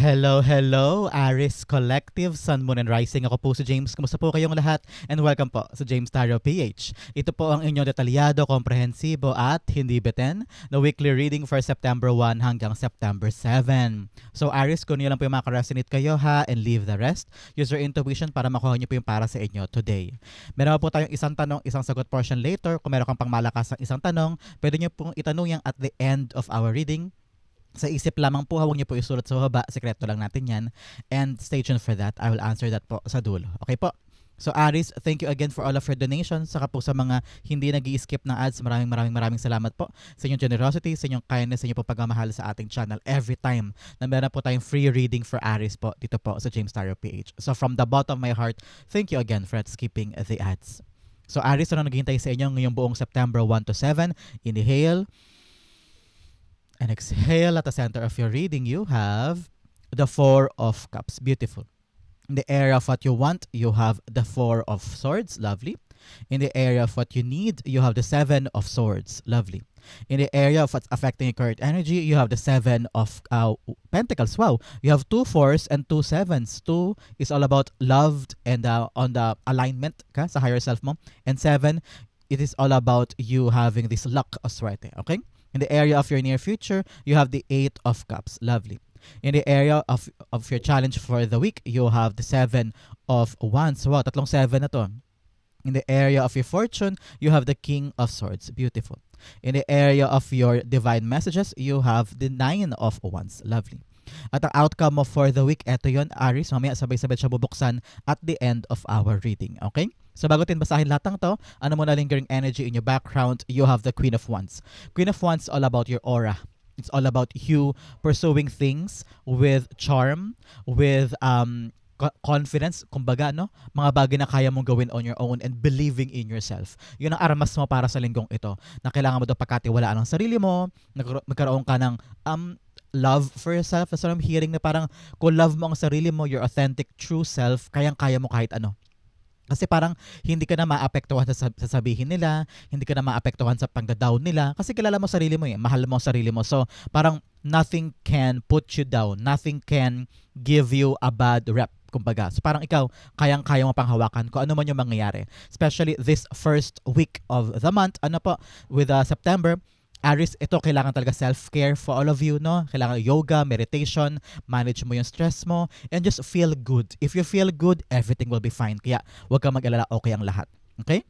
Hello, hello, Aris Collective, Sun, Moon, and Rising. Ako po si James. Kumusta po kayong lahat? And welcome po sa James Tarot PH. Ito po ang inyong detalyado, komprehensibo at hindi beten na weekly reading for September 1 hanggang September 7. So Aris, kung niyo lang po yung makaresonate kayo ha and leave the rest. Use your intuition para makuha niyo po yung para sa inyo today. Meron po tayong isang tanong, isang sagot portion later. Kung meron kang pangmalakas ng isang tanong, pwede niyo pong itanong yan at the end of our reading sa isip lamang po, huwag niyo po isulat sa baba. Sekreto lang natin yan. And stay tuned for that. I will answer that po sa dulo. Okay po? So Aris, thank you again for all of your donations. Saka po sa mga hindi nag skip ng ads, maraming maraming maraming salamat po sa inyong generosity, sa inyong kindness, sa inyong pagmamahal sa ating channel every time na meron po tayong free reading for Aris po dito po sa James Tarot PH. So from the bottom of my heart, thank you again for skipping the ads. So Aris, ano naghihintay sa inyo ngayong buong September 1 to 7? Inhale, and exhale at the center of your reading, you have the Four of Cups. Beautiful. In the area of what you want, you have the Four of Swords. Lovely. In the area of what you need, you have the Seven of Swords. Lovely. In the area of what's affecting your current energy, you have the Seven of uh, Pentacles. Wow. You have two fours and two sevens. Two is all about loved and uh, on the alignment ka, sa higher self mo. And seven, it is all about you having this luck o swerte. Okay? In the area of your near future, you have the Eight of Cups. Lovely. In the area of, of your challenge for the week, you have the Seven of Wands. Wow, tatlong seven na to. In the area of your fortune, you have the King of Swords. Beautiful. In the area of your divine messages, you have the Nine of Wands. Lovely. At ang outcome mo for the week, eto yon Aris. Mamaya sabay-sabay siya bubuksan at the end of our reading. Okay? So bago tin basahin lahat ng to, ano mo na lingering energy in your background, you have the Queen of Wands. Queen of Wands all about your aura. It's all about you pursuing things with charm, with um confidence, kumbaga, no? Mga bagay na kaya mong gawin on your own and believing in yourself. Yun ang aramas mo para sa linggong ito. Na kailangan mo daw pagkatiwalaan ng sarili mo, magkaroon ka ng um, love for yourself. That's what I'm hearing na parang kung love mo ang sarili mo, your authentic, true self, kayang-kaya mo kahit ano. Kasi parang hindi ka na maapektuhan sa sasabihin nila, hindi ka na maapektuhan sa pangda-down nila kasi kilala mo sarili mo eh, mahal mo sarili mo. So parang nothing can put you down, nothing can give you a bad rep kumbaga. So parang ikaw, kayang-kaya mo pang hawakan kung ano man yung mangyayari. Especially this first week of the month, ano po, with uh, September, Aris, ito kailangan talaga self-care for all of you, no? Kailangan yoga, meditation, manage mo yung stress mo, and just feel good. If you feel good, everything will be fine. Kaya huwag kang mag-alala, okay ang lahat. Okay?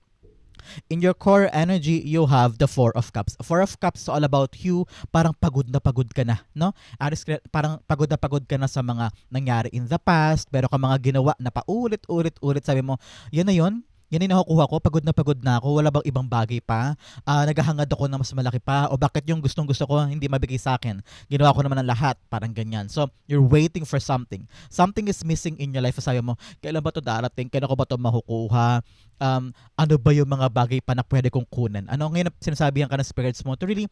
In your core energy, you have the Four of Cups. Four of Cups all about you. Parang pagod na pagod ka na, no? Aris, parang pagod na pagod ka na sa mga nangyari in the past, pero ka mga ginawa na paulit-ulit-ulit, sabi mo, yan na yun, yan yung nakukuha ko, pagod na pagod na ako, wala bang ibang bagay pa? Uh, naghahangad ako na mas malaki pa? O bakit yung gustong gusto ko hindi mabigay sa akin? Ginawa ko naman ang lahat, parang ganyan. So, you're waiting for something. Something is missing in your life. Sabi mo, kailan ba to darating? Kailan ko ba to makukuha? Um, ano ba yung mga bagay pa na pwede kong kunan? Ano ngayon sinasabihan ka ng spirits mo to really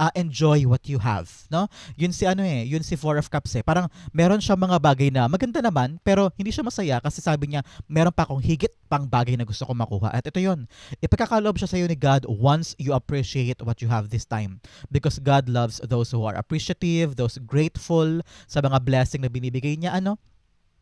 uh, enjoy what you have, no? Yun si ano eh, yun si Four of Cups eh. Parang meron siya mga bagay na maganda naman, pero hindi siya masaya kasi sabi niya, meron pa akong higit pang bagay na gusto ko makuha. At ito yun, ipagkakaloob siya sa iyo ni God once you appreciate what you have this time. Because God loves those who are appreciative, those grateful sa mga blessing na binibigay niya, ano?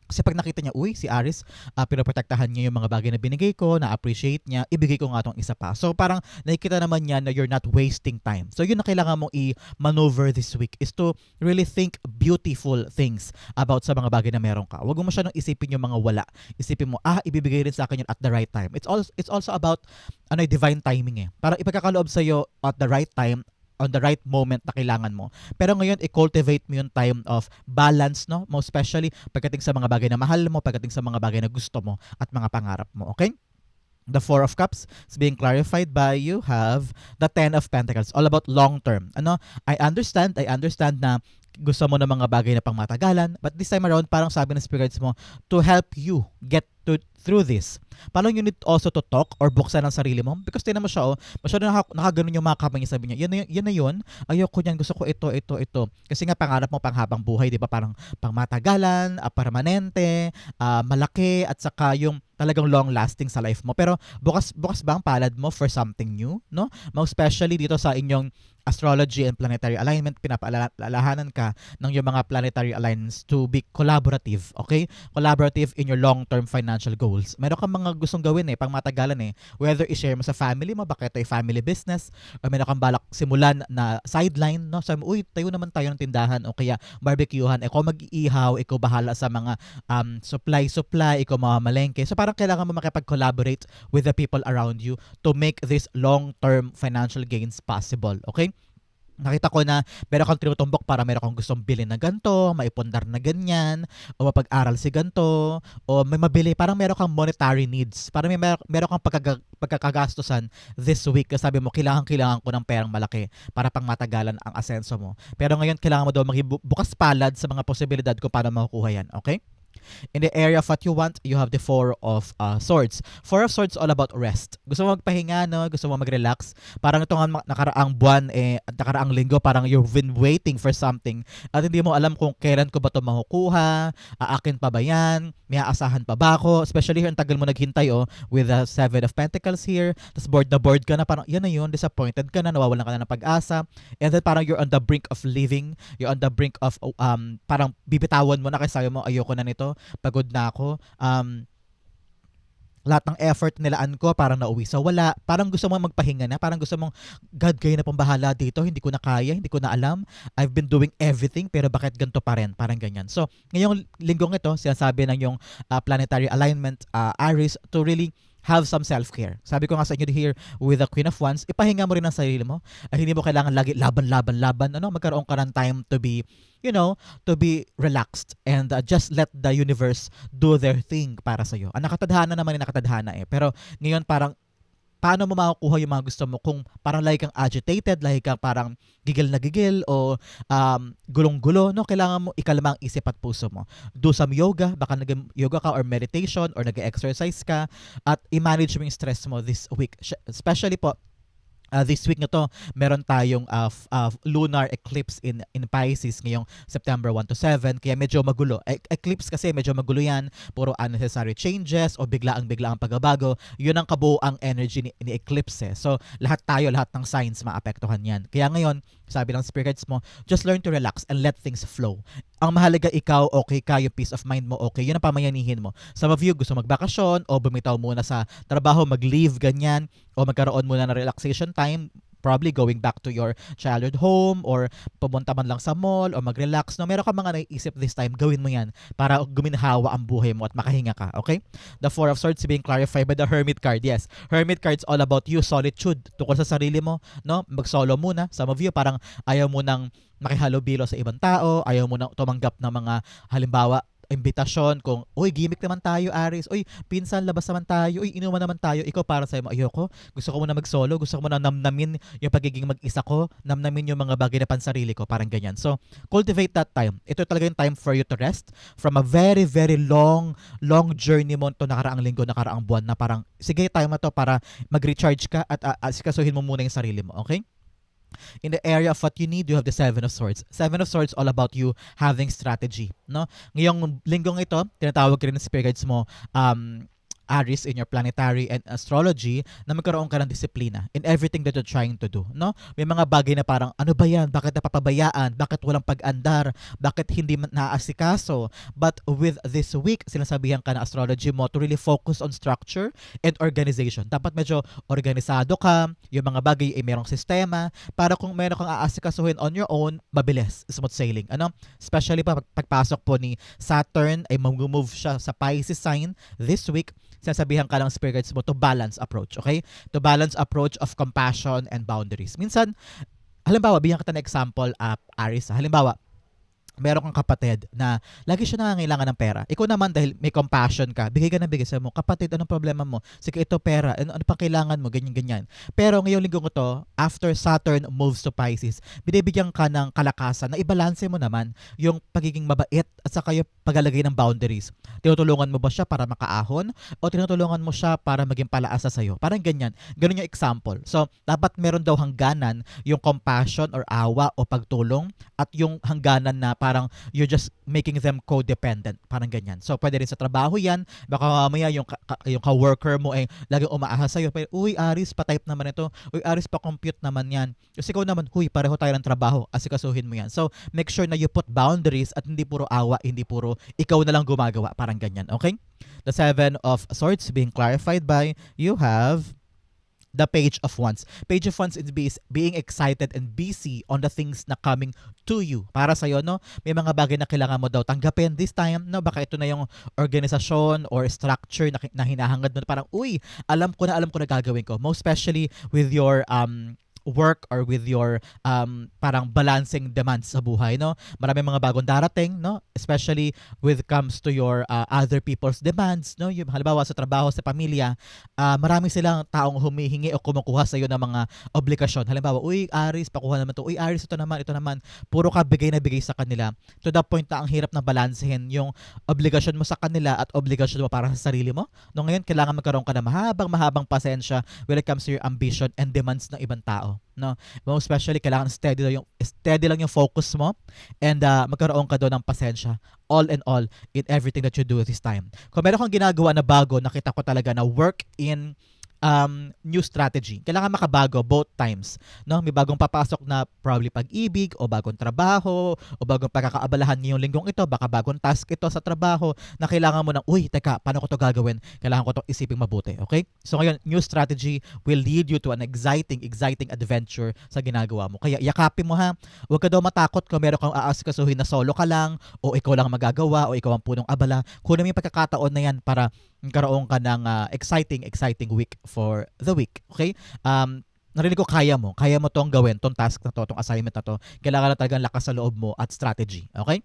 Kasi pag nakita niya, uy, si Aris, uh, pinoprotektahan niya yung mga bagay na binigay ko, na-appreciate niya, ibigay ko nga tong isa pa. So parang nakikita naman niya na you're not wasting time. So yun na kailangan mong i-maneuver this week is to really think beautiful things about sa mga bagay na meron ka. Huwag mo masyadong isipin yung mga wala. Isipin mo, ah, ibibigay rin sa akin yun at the right time. It's also, it's also about ano, divine timing eh. Para ipagkakaloob sa'yo at the right time on the right moment na kailangan mo. Pero ngayon, i-cultivate mo yung time of balance, no? Most especially pagdating sa mga bagay na mahal mo, pagdating sa mga bagay na gusto mo at mga pangarap mo, okay? The Four of Cups is being clarified by you have the Ten of Pentacles, all about long term. Ano? I understand, I understand na gusto mo ng mga bagay na pangmatagalan, but this time around, parang sabi ng spirits mo, to help you get to through this. Paano you need also to talk or buksan ang sarili mo? Because tinan mo siya, oh, masyado naka, nakaganon yung mga niya. Sabi niya, yan yan na yun. Ayoko niyan. Gusto ko ito, ito, ito. Kasi nga pangarap mo panghabang buhay, di ba? Parang pangmatagalan, uh, permanente, uh, malaki, at saka yung talagang long lasting sa life mo. Pero bukas bukas ba ang palad mo for something new, no? Most especially dito sa inyong astrology and planetary alignment, pinapaalalahanan ka ng yung mga planetary alignments to be collaborative, okay? Collaborative in your long-term financial goals. Meron kang mga gustong gawin eh, pang matagalan eh. Whether i-share mo sa family mo, baka ito ay family business, o meron kang balak simulan na sideline, no? Sabi mo, uy, tayo naman tayo ng tindahan, o kaya barbecuehan, ikaw mag-iihaw, ikaw bahala sa mga um, supply-supply, ikaw mamamalengke. So parang kailangan mo makipag-collaborate with the people around you to make this long-term financial gains possible, okay? Nakita ko na meron kang tinutumbok para meron kang gustong bilhin na ganito, maipundar na ganyan, o mapag-aral si ganito, o may mabili, parang meron kang monetary needs. Parang may mer- meron kang pagkaga- pagkakagastusan this week. Kasi sabi mo, kailangan, kailangan ko ng perang malaki para pang matagalan ang asenso mo. Pero ngayon, kailangan mo daw maging bu- bukas palad sa mga posibilidad kung paano makukuha yan. Okay? In the area of what you want, you have the Four of uh, Swords. Four of Swords all about rest. Gusto mo magpahinga, no? Gusto mo mag-relax. Parang ito nga nakaraang buwan, eh, nakaraang linggo, parang you've been waiting for something at hindi mo alam kung kailan ko ba ito makukuha, aakin pa ba yan, may aasahan pa ba ako, especially here, ang tagal mo naghintay, oh, with the Seven of Pentacles here, tapos bored na bored ka na, parang yan na yun, disappointed ka na, nawawalan ka na ng pag-asa, and then parang you're on the brink of leaving, you're on the brink of, um, parang bibitawan mo na kasi sabi mo, ayoko na nito, pagod na ako. Um, lahat ng effort nilaan ko parang nauwi sa wala. Parang gusto mo magpahinga na. Parang gusto mong, God, kayo na pong bahala dito. Hindi ko na kaya. Hindi ko na alam. I've been doing everything pero bakit ganito pa rin? Parang ganyan. So, ngayong linggong ito, sinasabi ng yung uh, planetary alignment, uh, Aries, to really have some self-care. Sabi ko nga sa inyo here with the Queen of Wands, ipahinga mo rin ang sarili mo. Ay, hindi mo kailangan lagi laban, laban, laban. Ano, magkaroon ka ng time to be, you know, to be relaxed and uh, just let the universe do their thing para sa iyo. Ang nakatadhana naman ay nakatadhana eh. Pero ngayon parang paano mo makukuha yung mga gusto mo kung parang lagi kang agitated, lagi kang parang gigil na gigil o um, gulong-gulo, no? Kailangan mo ikalma ang isip at puso mo. Do some yoga, baka nag-yoga ka or meditation or nag-exercise ka at i-manage mo yung stress mo this week. Especially po, Uh, this week na to, meron tayong uh, uh, lunar eclipse in in Pisces ngayong September 1 to 7 kaya medyo magulo. E- eclipse kasi medyo magulo yan, puro unnecessary changes o biglaang biglaang pagbabago. 'Yun ang kabuuang energy ni, ni eclipse. Eh. So lahat tayo, lahat ng signs maapektuhan 'yan. Kaya ngayon, sabi ng spirits mo, just learn to relax and let things flow. Ang mahalaga ikaw, okay ka, yung peace of mind mo, okay. Yun ang pamayanihin mo. Some of you gusto magbakasyon o bumitaw muna sa trabaho, mag-leave, ganyan, o magkaroon muna ng relaxation time, probably going back to your childhood home or pumunta man lang sa mall o mag-relax. No, meron ka mga naiisip this time, gawin mo yan para guminhawa ang buhay mo at makahinga ka, okay? The Four of Swords being clarified by the Hermit card. Yes, Hermit card's all about you, solitude, tukol sa sarili mo, no? Mag-solo muna. Some of you parang ayaw mo nang makihalubilo sa ibang tao, ayaw mo nang tumanggap ng mga halimbawa imbitasyon kung, uy, gimmick naman tayo, Aris. Uy, pinsan, labas naman tayo. Uy, inuman naman tayo. Ikaw para sa'yo, ayoko. Gusto ko muna mag-solo. Gusto ko muna namnamin yung pagiging mag-isa ko. Namnamin yung mga bagay na pansarili ko. Parang ganyan. So, cultivate that time. Ito talaga yung time for you to rest from a very, very long, long journey mo to nakaraang linggo, nakaraang buwan na parang, sige, time na to para mag-recharge ka at uh, asikasuhin mo muna yung sarili mo. Okay? In the area of what you need, you have the Seven of Swords. Seven of Swords all about you having strategy, no? Ngayong linggong ito, tinatawag rin ng spirit guides mo, um, Aries in your planetary and astrology na magkaroon ka ng disiplina in everything that you're trying to do, no? May mga bagay na parang ano ba 'yan? Bakit napapabayaan? Bakit walang pag-andar? Bakit hindi naaasikaso? But with this week, sinasabihan ka ng astrology mo to really focus on structure and organization. Dapat medyo organisado ka, yung mga bagay ay merong sistema para kung meron kang aasikasuhin on your own, mabilis, smooth sailing. Ano? Especially pa pagpasok po ni Saturn ay mag-move siya sa Pisces sign this week sasabihan ka ng spirits mo to balance approach, okay? To balance approach of compassion and boundaries. Minsan, halimbawa, bigyan kita ng example, uh, Aris, halimbawa, meron kang kapatid na lagi siya nangangailangan ng pera. Ikaw naman dahil may compassion ka, bigay ka na bigay sa mo. Kapatid, anong problema mo? Sige, ito pera. Ano, ano pa kailangan mo? Ganyan, ganyan. Pero ngayong linggo ko to, after Saturn moves to Pisces, binibigyan ka ng kalakasan na ibalanse mo naman yung pagiging mabait at saka yung paglalagay ng boundaries. Tinutulungan mo ba siya para makaahon o tinutulungan mo siya para maging palaasa sa'yo? Parang ganyan. Ganun yung example. So, dapat meron daw hangganan yung compassion or awa o pagtulong at yung hangganan na parang you're just making them codependent. Parang ganyan. So, pwede rin sa trabaho yan. Baka mamaya yung, ka- yung ka-worker mo ay laging umaahas sa'yo. Pero, uy, Aris, pa-type naman ito. Uy, Aris, pa-compute naman yan. Kasi ikaw naman, huy, pareho tayo ng trabaho. Asikasuhin mo yan. So, make sure na you put boundaries at hindi puro awa, hindi puro ikaw na lang gumagawa. Parang ganyan. Okay? The Seven of Swords being clarified by you have the Page of Wands. Page of Wands is be- being excited and busy on the things na coming to you. Para sa'yo, no? May mga bagay na kailangan mo daw tanggapin this time, no? Baka ito na yung organisasyon or structure na, na hinahangad mo. Parang, uy, alam ko na, alam ko na gagawin ko. Most especially with your um, work or with your um, parang balancing demands sa buhay, no? Marami mga bagong darating, no? Especially with comes to your uh, other people's demands, no? Yung halimbawa sa trabaho, sa pamilya, ah marami silang taong humihingi o kumukuha sa iyo ng mga obligasyon. Halimbawa, uy, Aris, pakuha naman to. Uy, Aris, ito naman, ito naman. Puro ka bigay na bigay sa kanila. To the point na ang hirap na balansehin yung obligasyon mo sa kanila at obligasyon mo para sa sarili mo. No, ngayon, kailangan magkaroon ka ng mahabang, mahabang pasensya when it comes to your ambition and demands ng ibang tao. No? Most especially, kailangan steady lang yung, steady lang yung focus mo and ah, magkaroon ka doon ng pasensya all in all in everything that you do this time. Kung meron kang ginagawa na bago, nakita ko talaga na work in um, new strategy. Kailangan makabago both times. No? May bagong papasok na probably pag-ibig o bagong trabaho o bagong pagkakaabalahan ngayong linggong ito, baka bagong task ito sa trabaho na kailangan mo ng, uy, teka, paano ko to gagawin? Kailangan ko to isiping mabuti. Okay? So ngayon, new strategy will lead you to an exciting, exciting adventure sa ginagawa mo. Kaya yakapin mo ha. Huwag ka daw matakot kung meron kang aasikasuhin na solo ka lang o ikaw lang ang magagawa o ikaw ang punong abala. Kunin mo yung pagkakataon na yan para karoon ka ng ah, exciting, exciting week for the week. Okay? Um, narinig ko kaya mo. Kaya mo tong gawin, tong task na to, tong assignment na to. Kailangan na talagang lakas sa loob mo at strategy. Okay?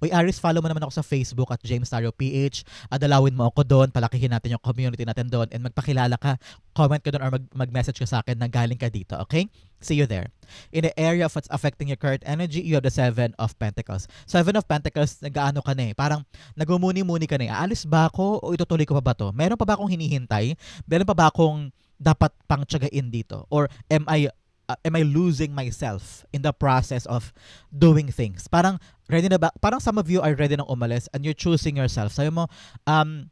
Uy, Aris, follow mo naman ako sa Facebook at James Tario PH. Adalawin mo ako doon. Palakihin natin yung community natin doon. And magpakilala ka. Comment ka doon or mag- mag-message ka sa akin na galing ka dito. Okay? See you there. In the area of what's affecting your current energy, you have the Seven of Pentacles. Seven of Pentacles, nag-ano ka na eh. Parang nagumuni-muni ka na eh. Aalis ba ako o itutuloy ko pa ba to? Meron pa ba akong hinihintay? Meron pa ba akong dapat pang dito? Or am I uh, am I losing myself in the process of doing things? Parang ready na ba? Parang some of you are ready nang umalis and you're choosing yourself. Sabi mo, um,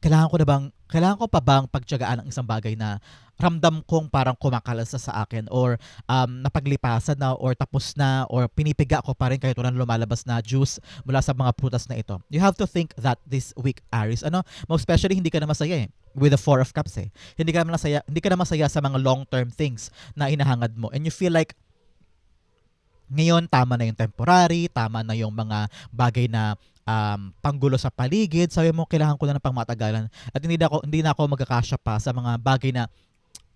kailangan ko na bang, kailangan ko pa bang pagtyagaan ang isang bagay na ramdam kong parang kumakalasa sa akin or um, napaglipasan na or tapos na or pinipiga ko pa rin kahit wala na lumalabas na juice mula sa mga prutas na ito. You have to think that this week, Aries. Ano? Most especially, hindi ka na masaya eh with the Four of Cups eh. Hindi ka na masaya, hindi ka na masaya sa mga long-term things na inahangad mo. And you feel like ngayon tama na yung temporary, tama na yung mga bagay na um, panggulo sa paligid. Sabi mo, kailangan ko na ng pangmatagalan. At hindi na ako, hindi na ako magkakasya pa sa mga bagay na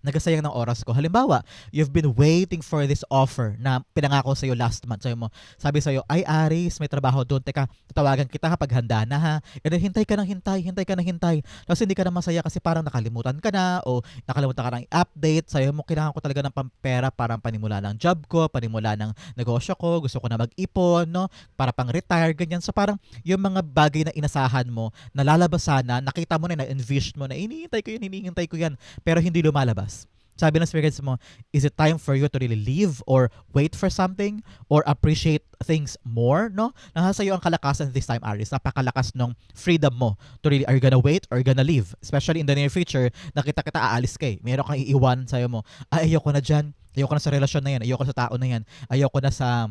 nagasayang ng oras ko. Halimbawa, you've been waiting for this offer na pinangako sa'yo last month. Sabi mo, sabi sa'yo, ay Aris, may trabaho doon. Teka, tatawagan kita kapag handa na ha. And then, hintay ka ng hintay, hintay ka ng hintay. Tapos hindi ka na masaya kasi parang nakalimutan ka na o nakalimutan ka ng update. Sabi mo, kailangan ko talaga ng pampera para panimula ng job ko, panimula ng negosyo ko, gusto ko na mag-ipon, no? Para pang retire, ganyan. So parang yung mga bagay na inasahan mo, nalalabas sana, nakita mo na, na-envision mo na, hinihintay ko yun, hinihintay ko yan, pero hindi lumalabas. Sabi ng spirits mo, is it time for you to really leave or wait for something or appreciate things more, no? Nasa iyo ang kalakasan this time, Aries. Napakalakas ng freedom mo to really, are you gonna wait or gonna leave? Especially in the near future, nakita kita aalis ka eh. Meron kang iiwan sa'yo mo. Ay, ayoko na dyan. Ayoko na sa relasyon na yan. Ayoko sa tao na yan. Ayoko na sa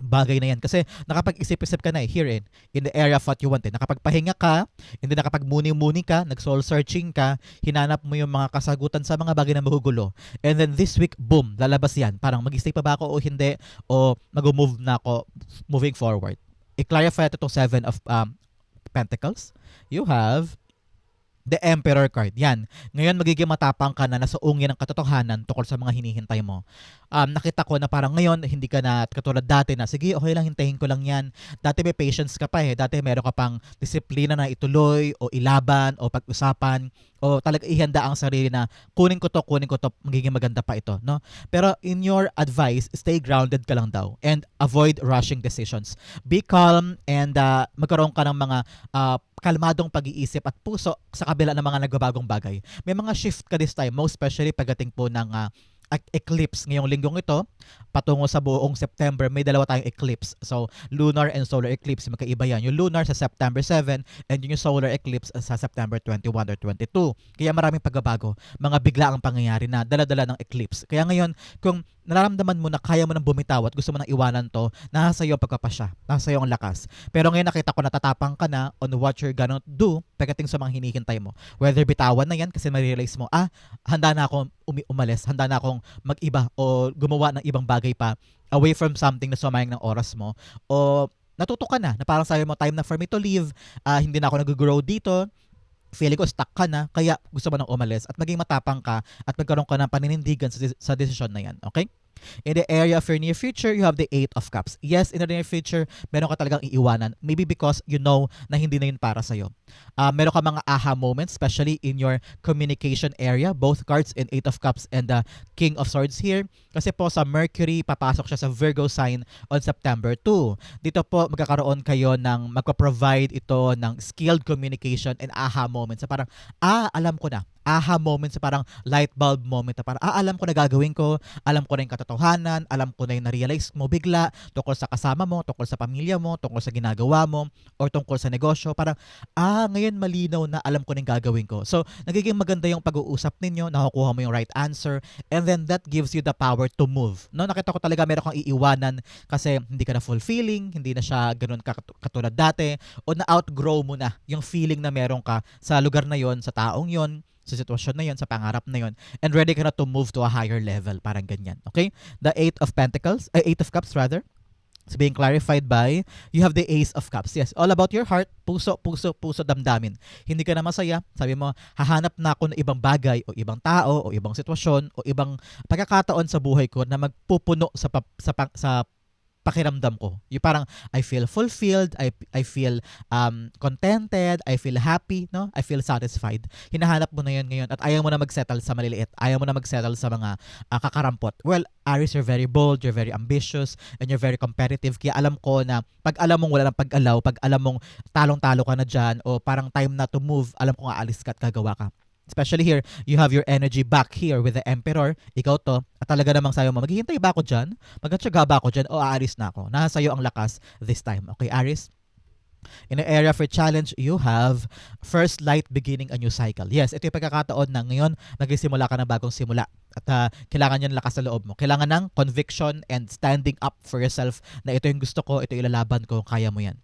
bagay na yan. Kasi nakapag-isip-isip ka na eh, here in, in the area of what you want eh. Nakapagpahinga ka, hindi nakapag-muni-muni ka, nag-soul searching ka, hinanap mo yung mga kasagutan sa mga bagay na magugulo. And then this week, boom, lalabas yan. Parang mag-stay pa ba ako o hindi, o mag-move na ako moving forward. I-clarify ito itong seven of um, pentacles. You have the Emperor card. Yan. Ngayon magiging matapang ka na nasa ungin ng katotohanan tungkol sa mga hinihintay mo. Um, nakita ko na parang ngayon hindi ka na katulad dati na sige okay lang hintayin ko lang yan. Dati may patience ka pa eh. Dati meron ka pang disiplina na ituloy o ilaban o pag-usapan o talaga ihanda ang sarili na kunin ko to, kunin ko to, magiging maganda pa ito, no? Pero in your advice, stay grounded ka lang daw and avoid rushing decisions. Be calm and uh, magkaroon ka ng mga uh, kalmadong pag-iisip at puso sa kabila ng mga nagbabagong bagay. May mga shift ka this time, most especially pagdating po ng uh, ec- eclipse ngayong linggong ito patungo sa buong September may dalawa tayong eclipse. So lunar and solar eclipse magkaiba yan. Yung lunar sa September 7 and yung solar eclipse sa September 21 or 22 kaya maraming pagbabago. Mga bigla ang pangyayari na dala-dala ng eclipse. Kaya ngayon kung nararamdaman mo na kaya mo nang bumitaw at gusto mo nang iwanan to nasa iyo ang pagpapasya. Nasa iyo ang lakas. Pero ngayon nakita ko natatapang ka na on what you're gonna do pagdating sa mga hinihintay mo. Whether bitawan na yan kasi ma-realize mo ah handa na akong umi- umalis handa na akong mag-iba o gumawa ng ibang bagay pa away from something na sumayang ng oras mo o natuto ka na na parang sabi mo time na for me to leave ah, hindi na ako nag-grow dito feeling ko stuck ka na kaya gusto mo nang umalis at maging matapang ka at magkaroon ka ng paninindigan sa, sa desisyon na yan okay In the area of your near future, you have the Eight of Cups. Yes, in the near future, meron ka talagang iiwanan. Maybe because you know na hindi na yun para sa'yo. Uh, meron ka mga aha moments, especially in your communication area. Both cards in Eight of Cups and the King of Swords here. Kasi po sa Mercury, papasok siya sa Virgo sign on September 2. Dito po, magkakaroon kayo ng magpa-provide ito ng skilled communication and aha moments. So parang, ah, alam ko na aha moment sa parang light bulb moment na parang, ah, alam ko na gagawin ko, alam ko na yung katotohanan, alam ko na yung na-realize mo bigla tungkol sa kasama mo, tungkol sa pamilya mo, tungkol sa ginagawa mo, or tungkol sa negosyo. Parang, ah, ngayon malinaw na alam ko na yung gagawin ko. So, nagiging maganda yung pag-uusap ninyo, nakukuha mo yung right answer, and then that gives you the power to move. No, nakita ko talaga meron kang iiwanan kasi hindi ka na fulfilling, hindi na siya ganun kat- katulad dati, o na-outgrow mo na yung feeling na meron ka sa lugar na yon sa taong yon sa sitwasyon na yon, sa pangarap na yon, and ready ka na to move to a higher level, parang ganyan. Okay? The Eight of Pentacles, uh, Eight of Cups rather, is being clarified by you have the Ace of Cups. Yes, all about your heart, puso, puso, puso, damdamin. Hindi ka na masaya, sabi mo, hahanap na ako ng ibang bagay o ibang tao o ibang sitwasyon o ibang pagkakataon sa buhay ko na magpupuno sa pa, sa, pa, sa pakiramdam ko. Yung parang I feel fulfilled, I I feel um contented, I feel happy, no? I feel satisfied. Hinahanap mo na 'yon ngayon at ayaw mo na magsettle sa maliliit. Ayaw mo na magsettle sa mga uh, kakarampot. Well, Aries, you're very bold, you're very ambitious, and you're very competitive. Kaya alam ko na pag alam mong wala nang pag-alaw, pag alam mong talong-talo ka na dyan, o parang time na to move, alam ko nga alis ka at gagawa ka. Especially here, you have your energy back here with the Emperor. Ikaw to. At talaga namang sayo mo, maghihintay ba ako dyan? Magkatsaga ba ako dyan? O aaris na ako? Nasa sayo ang lakas this time. Okay, Aris? In the area for challenge, you have first light beginning a new cycle. Yes, ito yung pagkakataon na ngayon nagsisimula ka ng bagong simula. At uh, kailangan yan lakas sa loob mo. Kailangan ng conviction and standing up for yourself na ito yung gusto ko, ito yung ilalaban ko, kaya mo yan.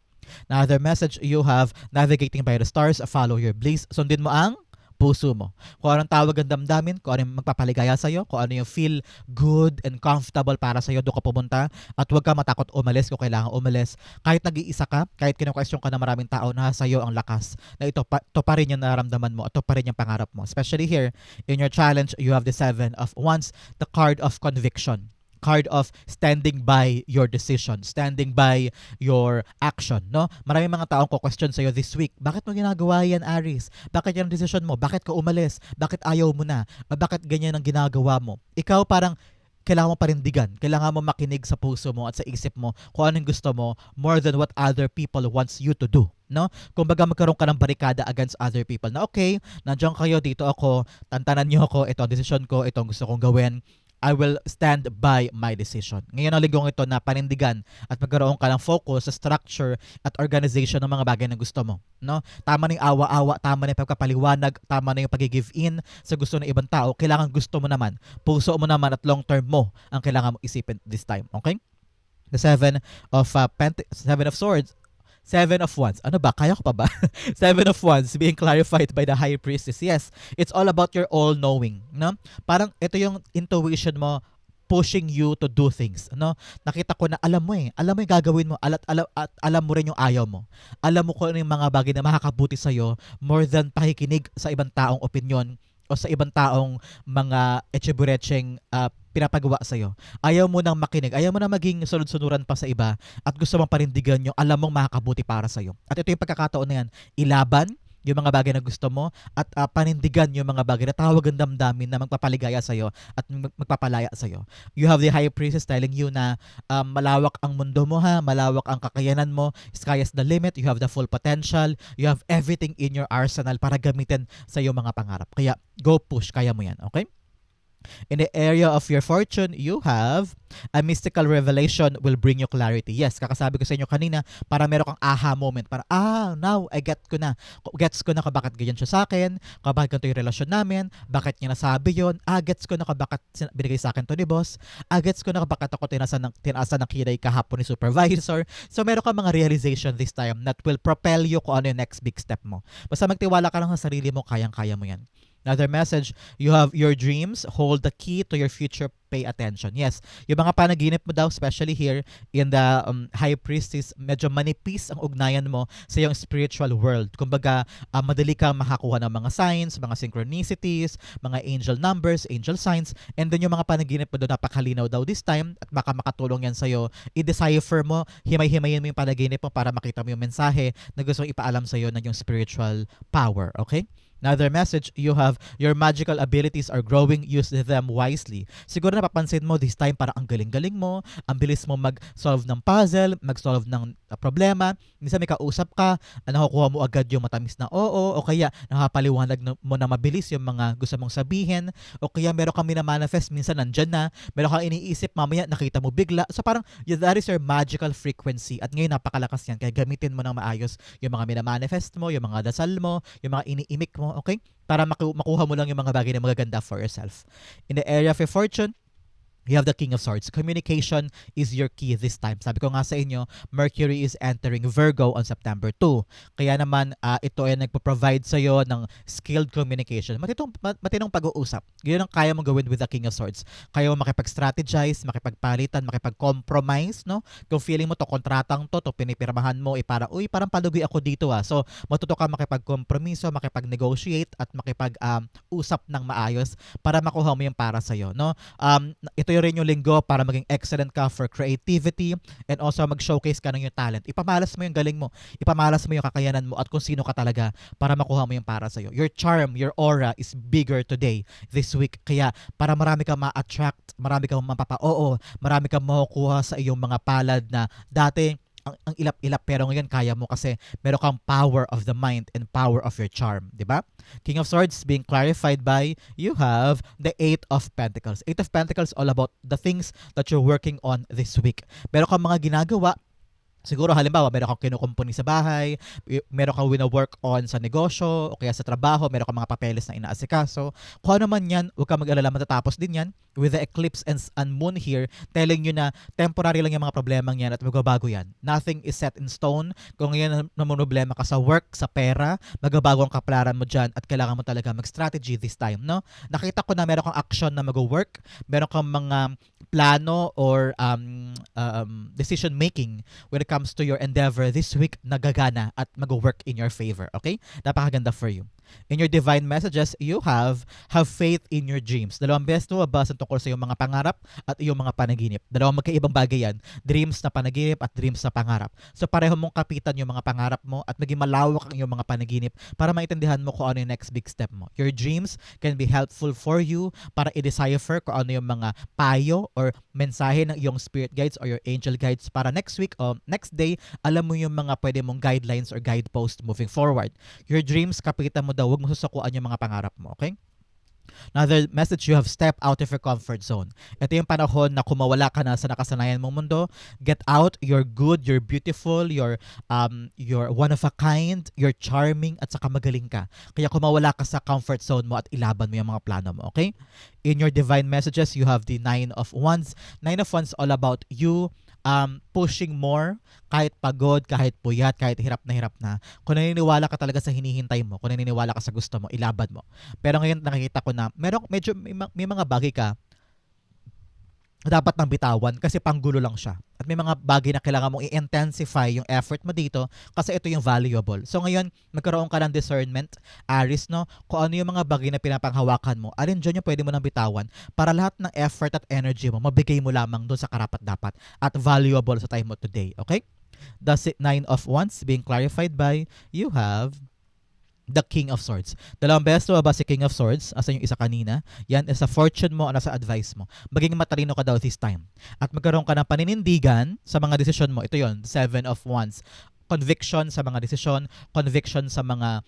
Another message you have, navigating by the stars, follow your bliss. Sundin mo ang puso mo. Kung anong tawag ang damdamin, kung ano yung magpapaligaya sa'yo, kung ano yung feel good and comfortable para sa'yo, doon ka pumunta. At huwag ka matakot umalis kung kailangan umalis. Kahit nag-iisa ka, kahit kinukwestiyon ka ng maraming tao, na sa'yo ang lakas. Na ito pa, ito pa rin yung nararamdaman mo, ito pa rin yung pangarap mo. Especially here, in your challenge, you have the seven of wands, the card of conviction card of standing by your decision, standing by your action, no? Maraming mga taong ko-question sa'yo this week, bakit mo ginagawa yan, Aris? Bakit yan ang decision mo? Bakit ka umalis? Bakit ayaw mo na? Bakit ganyan ang ginagawa mo? Ikaw parang kailangan mo parindigan. Kailangan mo makinig sa puso mo at sa isip mo kung anong gusto mo more than what other people wants you to do. No? Kung baga magkaroon ka ng barikada against other people na okay, nandiyan kayo, dito ako, tantanan niyo ako, ito ang desisyon ko, ito ang gusto kong gawin. I will stand by my decision. Ngayon ang linggong ito na panindigan at magkaroon ka ng focus sa structure at organization ng mga bagay na gusto mo. No? Tama na yung awa-awa, tama na yung pagkapaliwanag, tama na yung pag-give in sa gusto ng ibang tao. Kailangan gusto mo naman, puso mo naman at long term mo ang kailangan mo isipin this time. Okay? The seven of uh, Pent- seven of swords Seven of Wands. Ano ba? Kaya ko pa ba? Seven of Wands being clarified by the High Priestess. Yes, it's all about your all-knowing. No? Parang ito yung intuition mo pushing you to do things. No? Nakita ko na alam mo eh. Alam mo yung gagawin mo. Alat, alam, at alam mo rin yung ayaw mo. Alam mo kung ano yung mga bagay na makakabuti sa'yo more than pakikinig sa ibang taong opinion o sa ibang taong mga echeburecheng uh, pinapagawa sa'yo. Ayaw mo nang makinig, ayaw mo nang maging sunod-sunuran pa sa iba at gusto mong parindigan yung alam mong makakabuti para sa'yo. At ito yung pagkakataon na yan, ilaban, yung mga bagay na gusto mo at ah, panindigan yung mga bagay na tawag ang damdamin na magpapaligaya sa'yo at mag- magpapalaya sa'yo. You have the high priestess telling you na um, malawak ang mundo mo ha, malawak ang kakayanan mo, sky is the limit, you have the full potential, you have everything in your arsenal para gamitin sa iyong mga pangarap. Kaya go push, kaya mo yan, okay? In the area of your fortune, you have a mystical revelation will bring you clarity. Yes, kakasabi ko sa inyo kanina, para meron kang aha moment. Para, ah, now, I get ko na. Gets ko na kung bakit ganyan siya sa akin, kung bakit ganito yung relasyon namin, bakit niya nasabi yon ah, gets ko na kung bakit binigay sa akin to ni boss, ah, gets ko na kung bakit ako tinasa ng, tinasa ng kilay kahapon ni supervisor. So, meron kang mga realization this time that will propel you kung ano yung next big step mo. Basta magtiwala ka lang sa sarili mo, kayang-kaya mo yan. Another message, you have your dreams, hold the key to your future, pay attention. Yes, yung mga panaginip mo daw, especially here in the um, high priestess, medyo manipis ang ugnayan mo sa iyong spiritual world. Kumbaga, ah, madali kang makakuha ng mga signs, mga synchronicities, mga angel numbers, angel signs, and then yung mga panaginip mo doon, napakalinaw daw this time, at baka makatulong yan sa'yo. I-decipher mo, himay-himayin mo yung panaginip mo para makita mo yung mensahe na gusto ipaalam sa'yo ng yung spiritual power. Okay? Another message, you have your magical abilities are growing, use them wisely. Siguro napapansin mo this time parang ang galing-galing mo, ang bilis mo mag-solve ng puzzle, mag-solve ng uh, problema. Minsan may kausap ka, ah, nakukuha mo agad yung matamis na oo, o kaya nakapaliwanag na- mo na mabilis yung mga gusto mong sabihin, o kaya meron kang minamanifest, minsan nandyan na, meron kang iniisip, mamaya nakita mo bigla. So parang yeah, that is your magical frequency at ngayon napakalakas yan, kaya gamitin mo ng maayos yung mga minamanifest mo, yung mga dasal mo, yung mga iniimik mo, okay? Para maku- makuha mo lang yung mga bagay na magaganda for yourself. In the area of your fortune, you have the King of Swords. Communication is your key this time. Sabi ko nga sa inyo, Mercury is entering Virgo on September 2. Kaya naman, ah, ito ay nagpo-provide sa iyo ng skilled communication. Matitong, mat- matinong pag-uusap. Ganyan ang kaya mong gawin with the King of Swords. Kaya mo makipag-strategize, makipagpalitan, makipag-compromise, no? Kung feeling mo to kontratang to, to pinipirmahan mo, eh para, uy, parang palugi ako dito ah. So, matuto ka makipag-kompromiso, makipag-negotiate, at makipag-usap ng maayos para makuha mo yung para sa'yo, no? Um, ito yung rin yung linggo para maging excellent ka for creativity and also mag-showcase ka ng yung talent. Ipamalas mo yung galing mo, ipamalas mo yung kakayanan mo at kung sino ka talaga para makuha mo yung para sa'yo. Your charm, your aura is bigger today, this week. Kaya para marami kang ma-attract, marami kang mapapa-oo, marami kang makukuha sa iyong mga palad na dati ang, ang ilap-ilap pero ngayon kaya mo kasi meron kang power of the mind and power of your charm, di ba? King of Swords being clarified by you have the Eight of Pentacles. Eight of Pentacles all about the things that you're working on this week. Meron kang mga ginagawa Siguro halimbawa, meron kang kinukumpuni sa bahay, meron kang wina-work on sa negosyo, o kaya sa trabaho, meron kang mga papeles na inaasikaso. Kung ano man yan, huwag kang mag-alala, matatapos din yan. With the eclipse and, and moon here, telling you na temporary lang yung mga problemang yan at magbabago yan. Nothing is set in stone. Kung ngayon na problema ka sa work, sa pera, magbabago ang kaplaran mo dyan at kailangan mo talaga mag-strategy this time, no? Nakita ko na meron kang action na mag-work, meron kang mga plano or um, um, decision making when comes to your endeavor this week nagagana at mag-work in your favor. Okay? Napakaganda for you. In your divine messages, you have have faith in your dreams. Dalawang beses mo mabasa tungkol sa iyong mga pangarap at iyong mga panaginip. Dalawang magkaibang bagay yan. Dreams na panaginip at dreams na pangarap. So pareho mong kapitan yung mga pangarap mo at maging malawak ang iyong mga panaginip para maintindihan mo kung ano yung next big step mo. Your dreams can be helpful for you para i-decipher kung ano yung mga payo or mensahe ng iyong spirit guides or your angel guides para next week o next day, alam mo yung mga pwede mong guidelines or guidepost moving forward. Your dreams, kapitan mo daw, huwag mo susukuan yung mga pangarap mo, okay? Another message, you have stepped out of your comfort zone. Ito yung panahon na kumawala ka na sa nakasanayan mong mundo. Get out, you're good, you're beautiful, you're, um, you're one of a kind, you're charming, at saka magaling ka. Kaya kumawala ka sa comfort zone mo at ilaban mo yung mga plano mo, okay? In your divine messages, you have the Nine of Wands. Nine of Wands all about you um, pushing more kahit pagod, kahit puyat, kahit hirap na hirap na. Kung naniniwala ka talaga sa hinihintay mo, kung naniniwala ka sa gusto mo, ilaban mo. Pero ngayon nakikita ko na meron medyo may, ma- may mga bagay ka dapat nang bitawan kasi panggulo lang siya. At may mga bagay na kailangan mong i-intensify yung effort mo dito kasi ito yung valuable. So ngayon, magkaroon ka ng discernment, Aris, no? Kung ano yung mga bagay na pinapanghawakan mo, alin dyan yung pwede mo nang bitawan para lahat ng effort at energy mo, mabigay mo lamang doon sa karapat-dapat at valuable sa time mo today. Okay? The si- nine of wands being clarified by you have the King of Swords. Dalawang beses ba si King of Swords, asa yung isa kanina, yan is sa fortune mo, ano sa advice mo. Maging matalino ka daw this time. At magkaroon ka ng paninindigan sa mga desisyon mo. Ito yon Seven of Wands. Conviction sa mga desisyon, conviction sa mga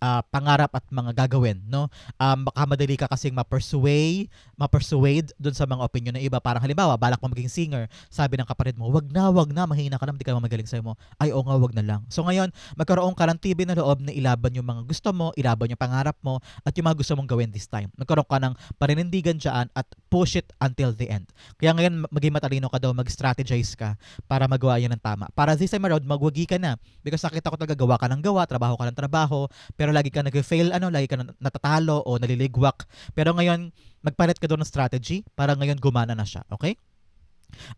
ah, pangarap at mga gagawin, no? Um, baka madali ka kasing ma-persuade, ma-persuade dun sa mga opinion ng iba. Parang halimbawa, balak mo maging singer, sabi ng kapatid mo, wag na, wag na, mahina ka na, hindi ka magaling sa'yo mo. Ay, oo nga, wag na lang. So ngayon, magkaroon ka ng TV na loob na ilaban yung mga gusto mo, ilaban yung pangarap mo, at yung mga gusto mong gawin this time. Magkaroon ka ng paninindigan dyan at push it until the end. Kaya ngayon, maging matalino ka daw, mag-strategize ka para magawa yan ng tama. Para this time around, magwagi ka na. Because nakita ko talaga gawa ka ng gawa, trabaho ka ng trabaho, pero lagi ka nag-fail, ano, lagi ka na- natatalo o naliligwak. Pero ngayon, magpalit ka doon ng strategy para ngayon gumana na siya. Okay?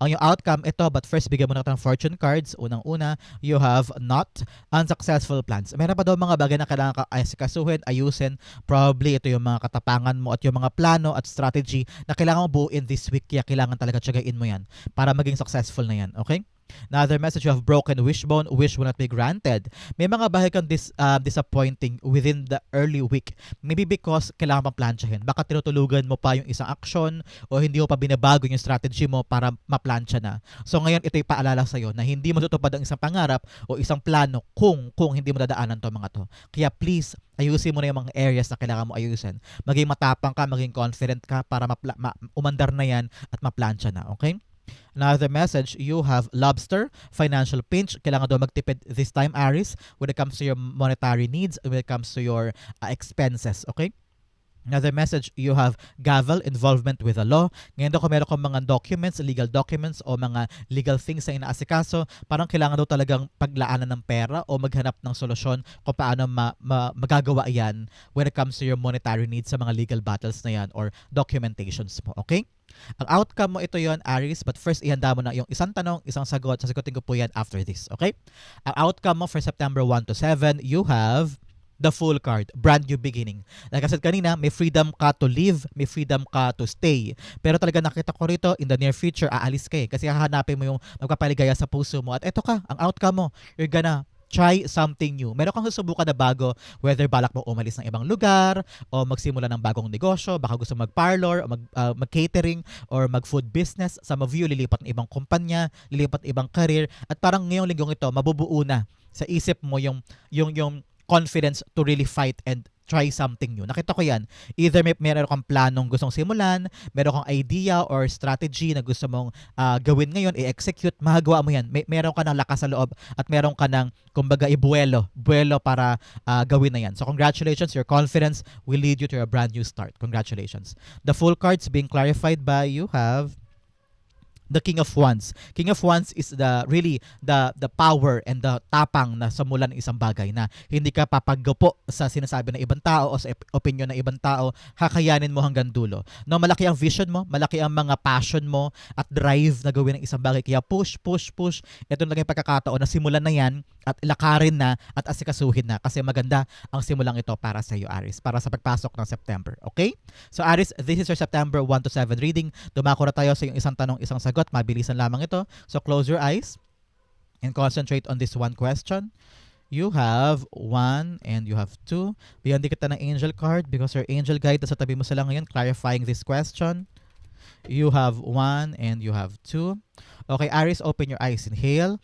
Ang yung outcome, ito, but first, bigyan mo na ng fortune cards. Unang-una, you have not unsuccessful plans. Meron pa daw mga bagay na kailangan ka asikasuhin, ayusin. Probably, ito yung mga katapangan mo at yung mga plano at strategy na kailangan mo buuin this week. Kaya kailangan talaga tiyagain mo yan para maging successful na yan. Okay? Another message, have broken wishbone, wish will not be granted. May mga bahay kang dis, uh, disappointing within the early week. Maybe because kailangan pang plansyahin. Baka tinutulugan mo pa yung isang action o hindi mo pa binabago yung strategy mo para maplansya na. So ngayon, ito'y paalala sa'yo na hindi mo tutupad ang isang pangarap o isang plano kung kung hindi mo dadaanan to mga to. Kaya please, ayusin mo na yung mga areas na kailangan mo ayusin. Maging matapang ka, maging confident ka para mapla- ma- umandar na yan at maplansya na. Okay? Another message, you have lobster, financial pinch. Kailangan daw magtipid this time, Aries, when it comes to your monetary needs, when it comes to your uh, expenses. Okay? Another message, you have gavel, involvement with the law. Ngayon daw kung meron kang mga documents, legal documents o mga legal things na inaasikaso, parang kailangan daw talagang paglaanan ng pera o maghanap ng solusyon kung paano ma- ma- magagawa yan when it comes to your monetary needs sa mga legal battles na yan or documentations mo. Okay? Ang outcome mo ito yon Aries, but first ihanda mo na yung isang tanong, isang sagot. Sasagutin ko po yan after this, okay? Ang outcome mo for September 1 to 7, you have the full card, brand new beginning. Like I said kanina, may freedom ka to live, may freedom ka to stay. Pero talaga nakita ko rito, in the near future, aalis ka eh. Kasi hahanapin mo yung magpapaligaya sa puso mo. At eto ka, ang outcome mo, you're gonna try something new. Meron kang susubukan na bago, whether balak mo umalis ng ibang lugar, o magsimula ng bagong negosyo, baka gusto mag-parlor, o mag, uh, mag-catering, or mag-food business. Some of you, lilipat ng ibang kumpanya, lilipat ng ibang career, at parang ngayong linggong ito, mabubuo na sa isip mo yung, yung, yung confidence to really fight and try something new. Nakita ko yan. Either may meron kang planong gustong simulan, meron kang idea or strategy na gusto mong ah, gawin ngayon, i-execute, magagawa mo yan. May, meron ka ng lakas sa loob at meron ka ng, kumbaga, ibuelo, buelo para ah, gawin na yan. So congratulations, your confidence will lead you to a brand new start. Congratulations. The full cards being clarified by you have the King of Wands. King of Wands is the really the the power and the tapang na samulan ng isang bagay na hindi ka papaggapo sa sinasabi ng ibang tao o sa op- opinion ng ibang tao, kakayanin mo hanggang dulo. No, malaki ang vision mo, malaki ang mga passion mo at drive na gawin ng isang bagay. Kaya push, push, push. Ito na lang yung pagkakataon na simulan na yan at ilakarin na at asikasuhin na kasi maganda ang simulang ito para sa iyo, Aris, para sa pagpasok ng September. Okay? So, Aris, this is your September 1 to 7 reading. Dumako na tayo sa yung isang tanong, isang sagot. Mabilisan lamang ito. So, close your eyes and concentrate on this one question. You have one and you have two. Bigyan din kita ng angel card because your angel guide nasa tabi mo sila ngayon clarifying this question. You have one and you have two. Okay, Aris, open your eyes. Inhale.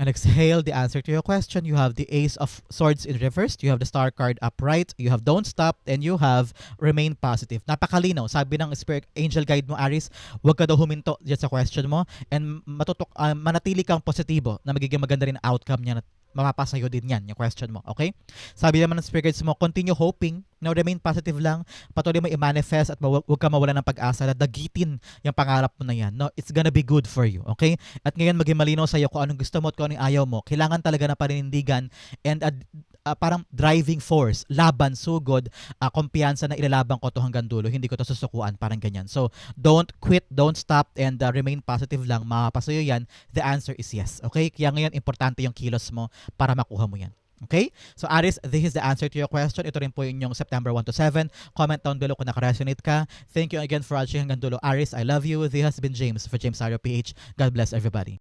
And exhale the answer to your question. You have the Ace of Swords in reverse. You have the Star card upright. You have Don't Stop. And you have Remain Positive. Napakalinaw. Sabi ng Spirit Angel Guide mo, Aris, huwag ka daw huminto dyan sa question mo. And matutok, ah, manatili kang positibo na magiging maganda rin outcome niya mapapasayo din yan, yung question mo. Okay? Sabi naman ng Spirit Guides mo, continue hoping. Now, remain positive lang. Patuloy mo i-manifest at huwag ka mawala ng pag-asa na dagitin yung pangarap mo na yan. No, it's gonna be good for you. Okay? At ngayon, maging malinaw sa'yo kung anong gusto mo at kung anong ayaw mo. Kailangan talaga na paninindigan and uh, uh, parang driving force, laban, sugod, uh, kumpiyansa na ilalaban ko to hanggang dulo. Hindi ko to susukuan, parang ganyan. So, don't quit, don't stop, and uh, remain positive lang. Mapapasayo yan. The answer is yes. Okay? Kaya ngayon, importante yung kilos mo para makuha mo yan. Okay? So, Aris, this is the answer to your question. Ito rin po yung yung September 1 to 7. Comment down below kung nakaresonate ka. Thank you again for watching hanggang dulo. Aris, I love you. This has been James for James Ario PH. God bless everybody.